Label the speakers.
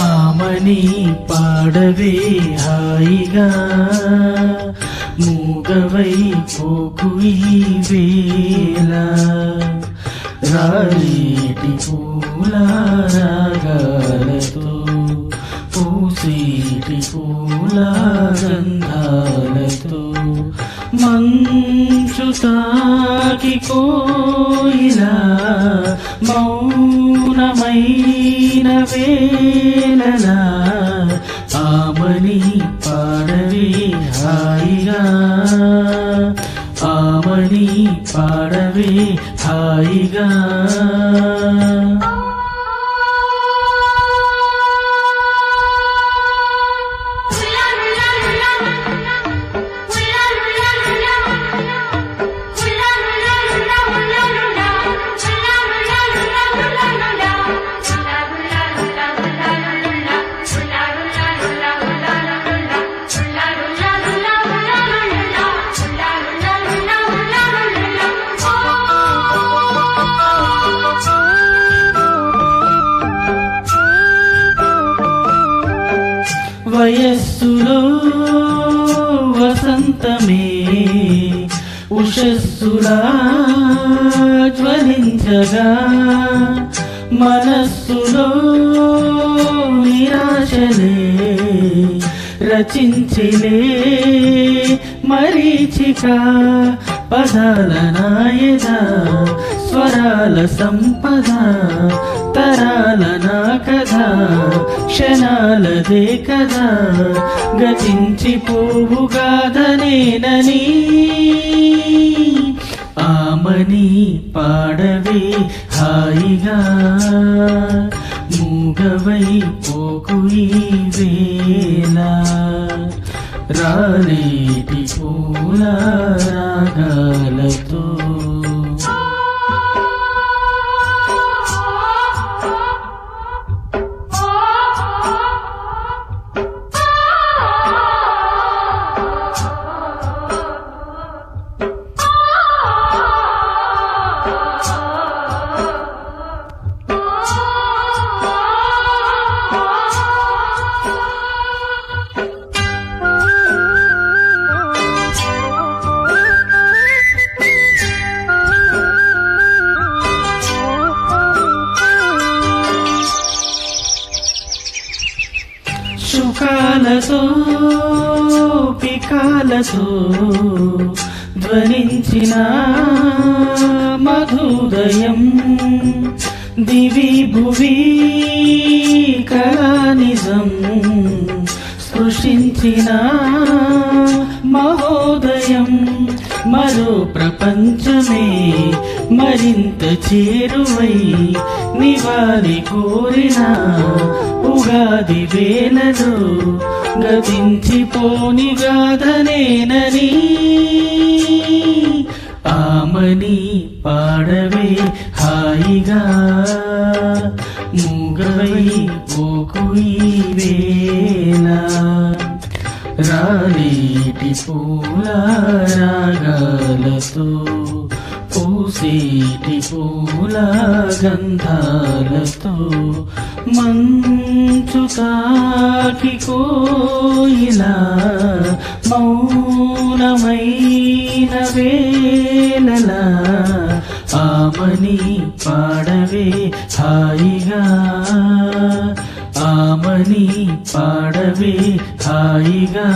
Speaker 1: ఆమని పాడవే హాయిగా. మూగవై పోకు ఈ వేళ. రాలేటి పూల రాగాలతో పూసేటి పూల గంధాలతో మంచుతాకి తాకి మౌనమై మౌనమైన వేళలా ఆమని పాడవే హాయిగా. ఆమని పాడవే హాయిగా. వయస్సులో వసంతమే ఉషస్సులా జ్వలించగా మనస్సులో నిరాశలే రచించిలే మరీచిక పదాల నాయద స్వరాల సంపద తరాల నా కథ క్షణాలదే కదా. గతించి పోవుగాదనేనని ఆమని పాడవే హాయిగా. మూగవై పోకు ఈ వేళ. రాలేటి పూల రాగాలతో సుఖాలతో పికాలతో ధ్వనించిన మధుదయం. దివి భువి కళానిజం స్పృశించిన మహోదయం. మరో ప్రపంచమే మరింత చేరువై నివారి కోరిన ఉగాది వేళలో గతించిపోని గాధనేనని ఆమని పాడవే హాయిగా మూగవై పోకు రాలేటి పూల రాగాలతో పూసేటి పూల గంధాలతో మంచు కాకి కోయిలా మౌనమైన వేలలా ఆమని పాడవే హాయిగా. ఆమని పాడవే హాయిగా.